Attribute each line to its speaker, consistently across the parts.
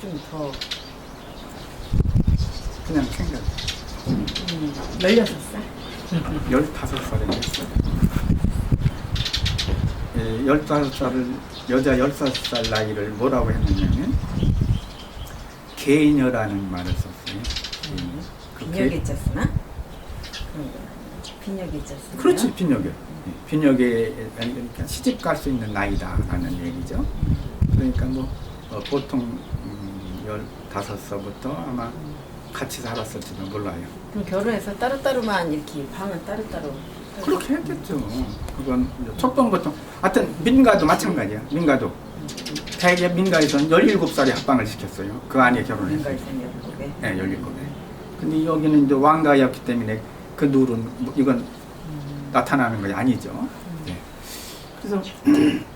Speaker 1: 좀 더
Speaker 2: 그냥 생각.
Speaker 1: 음, 16살?
Speaker 2: 15살에 했어요. 예, 15살을, 여자 16살 나이를 뭐라고 했느냐면, 개인여라는 말을 썼어요.
Speaker 1: 음.
Speaker 2: 그
Speaker 1: 빈혈이 쪘으나? 빈혈이 쪘으나?
Speaker 2: 그렇지, 빈역에. 예, 빈역에, 그러니까 시집 갈 수 있는 나이다라는 얘기죠. 그러니까 뭐, 어, 보통, 음, 15살부터 아마 같이 살았을지도 몰라요.
Speaker 1: 그럼 결혼해서 따로따로만 이렇게 방은 따로따로
Speaker 2: 그렇게 했겠죠. 그건 이제 촉동보통 하여튼 민가도 마찬가지야. 민가도 대개 민가에서는 17살에 합방을 시켰어요. 그 안에 결혼했어요. 네, 17에. 근데 여기는 이제 왕가였기 때문에 그 누른 뭐 이건 나타나는 것이 아니죠. 네. 그래서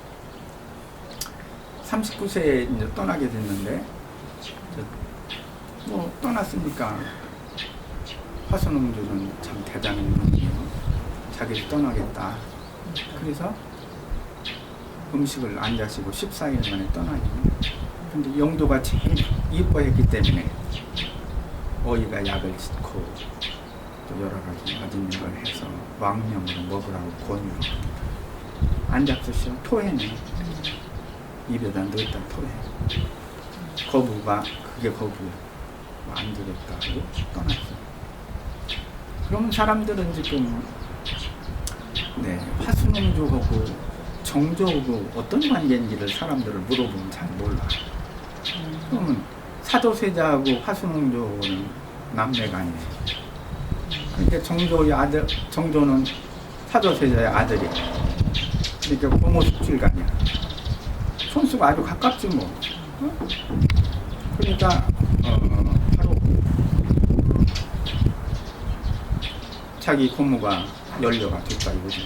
Speaker 2: 39세에 이제 떠나게 됐는데 저, 뭐 떠났으니까 화순홍조는 참 대단한 분이에요. 자기를 떠나겠다. 그래서 음식을 안 자시고 14일 만에 떠나요. 근데 영도가 제일 이뻐했기 때문에 어이가 약을 짓고 또 여러 가지 맛있는 걸 해서 왕명으로 먹으라고 권유를 합니다. 안 잡수시오 토해내 입에다 넣었다 토해 거부가 그게 거부야 뭐안 되겠다. 하고 떠났어 그럼 사람들은 지금 네 화순홍조하고 정조하고 어떤 관계인지를 사람들을 물어보면 잘 몰라 그러면 사도세자하고 화순홍조는 남매가 아니에요. 그러니까 정조의 아들 정조는 사도세자의 아들이야 그러니까 고모 숙질간이야. 손수가 아주 가깝지 뭐. 어? 그러니까 어, 바로 자기 고모가 연료가 됐다 이거지